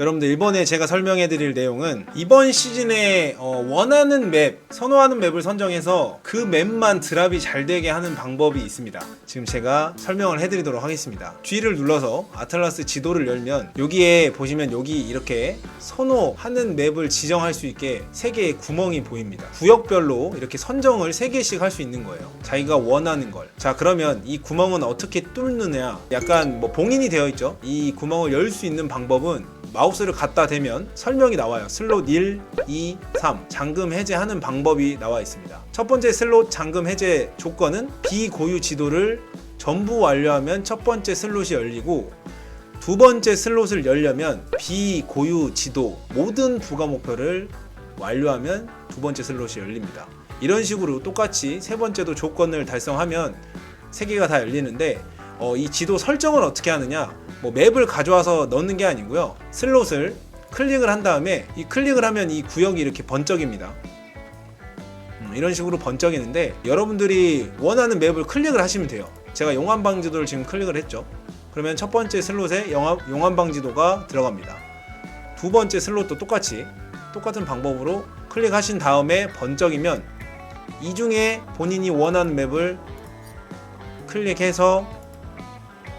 여러분들 이번에 제가 설명해 드릴 내용은 이번 시즌에 어, 원하는 맵, 선호하는 맵을 선정해서 그 맵만 드랍이 잘 되게 하는 방법이 있습니다. 지금 제가 설명을 해 드리도록 하겠습니다. G를 눌러서 아틀라스 지도를 열면 여기에 보시면 여기 이렇게 선호하는 맵을 지정할 수 있게 세 개의 구멍이 보입니다. 구역별로 이렇게 선정을 세 개씩 할 수 있는 거예요. 자기가 원하는 걸. 자 그러면 이 구멍은 어떻게 뚫느냐? 약간 뭐 봉인이 되어 있죠. 이 구멍을 열 수 있는 방법은 마우스를 갖다 대면 설명이 나와요. 슬롯 1, 2, 3 잠금 해제하는 방법이 나와 있습니다. 첫 번째 슬롯 잠금 해제 조건은 비고유 지도를 전부 완료하면 첫 번째 슬롯이 열리고 두 번째 슬롯을 열려면 비고유 지도 모든 부가 목표를 완료하면 두 번째 슬롯이 열립니다. 이런 식으로 똑같이 세 번째도 조건을 달성하면 세 개가 다 열리는데 어, 이 지도 설정을 어떻게 하느냐? 뭐 맵을 가져와서 넣는 게 아니고요. 슬롯을 클릭을 한 다음에 이 클릭을 하면 이 구역이 이렇게 번쩍입니다. 음, 이런 식으로 번쩍이는데 여러분들이 원하는 맵을 클릭을 하시면 돼요. 제가 용암방 지도를 지금 클릭을 했죠. 그러면 첫 번째 슬롯에 용암, 용암방 지도가 들어갑니다. 두 번째 슬롯도 똑같이 똑같은 방법으로 클릭하신 다음에 번쩍이면 이 중에 본인이 원하는 맵을 클릭해서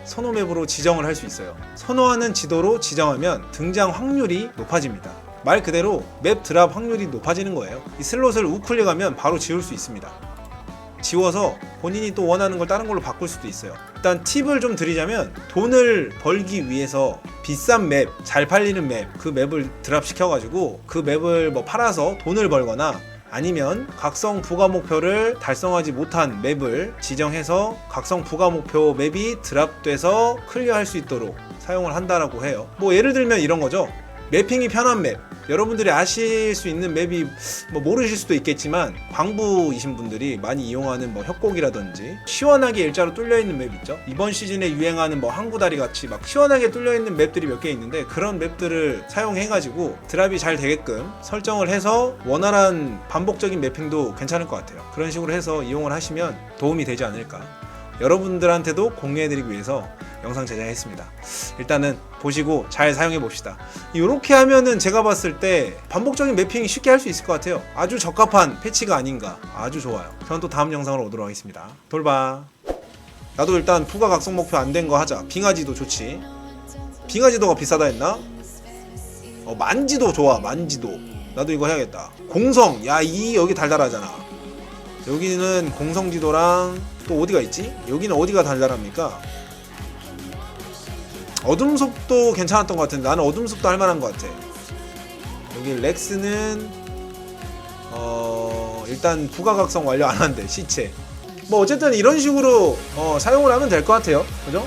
선호 맵으로 지정을 할 수 있어요. 선호하는 지도로 지정하면 등장 확률이 높아집니다. 말 그대로 맵 드랍 확률이 높아지는 거예요. 이 슬롯을 우클릭하면 바로 지울 수 있습니다. 지워서 본인이 또 원하는 걸 다른 걸로 바꿀 수도 있어요. 일단 팁을 좀 드리자면 돈을 벌기 위해서 비싼 맵, 잘 팔리는 맵, 그 맵을 드랍 시켜가지고 그 맵을 뭐 팔아서 돈을 벌거나 아니면 각성 부가 목표를 달성하지 못한 맵을 지정해서 각성 부가 목표 맵이 드랍돼서 클리어할 수 있도록 사용을 한다라고 해요. 뭐 예를 들면 이런 거죠. 매핑이 편한 맵. 여러분들이 아실 수 있는 맵이 뭐 모르실 수도 있겠지만 광부이신 분들이 많이 이용하는 뭐 협곡이라든지 시원하게 일자로 뚫려 있는 맵 있죠. 이번 시즌에 유행하는 뭐 항구다리 같이 막 시원하게 뚫려 있는 맵들이 몇 개 있는데 그런 맵들을 사용해 가지고 드랍이 잘 되게끔 설정을 해서 원활한 반복적인 매핑도 괜찮을 것 같아요. 그런 식으로 해서 이용을 하시면 도움이 되지 않을까. 여러분들한테도 공유해 드리기 위해서 영상 제작했습니다. 일단은 보시고 잘 사용해 봅시다. 이렇게 하면은 제가 봤을 때 반복적인 매핑이 쉽게 할 수 있을 것 같아요. 아주 적합한 패치가 아닌가. 아주 좋아요. 저는 또 다음 영상으로 오도록 하겠습니다. 돌봐. 나도 일단 부가 각성 목표 안 된 거 하자. 빙하지도 좋지. 빙하지도가 비싸다 했나? 어, 만지도 좋아. 만지도. 나도 이거 해야겠다. 공성. 야, 이 여기 달달하잖아. 여기는 공성지도랑 또 어디가 있지? 여기는 어디가 달달합니까? 어둠 속도 괜찮았던 것 같은데 나는 어둠 속도 할만한 것 같아. 여기 렉스는 어 일단 부가각성 완료 안 한대 시체. 뭐 어쨌든 이런 식으로 어, 사용을 하면 될 것 같아요. 그죠?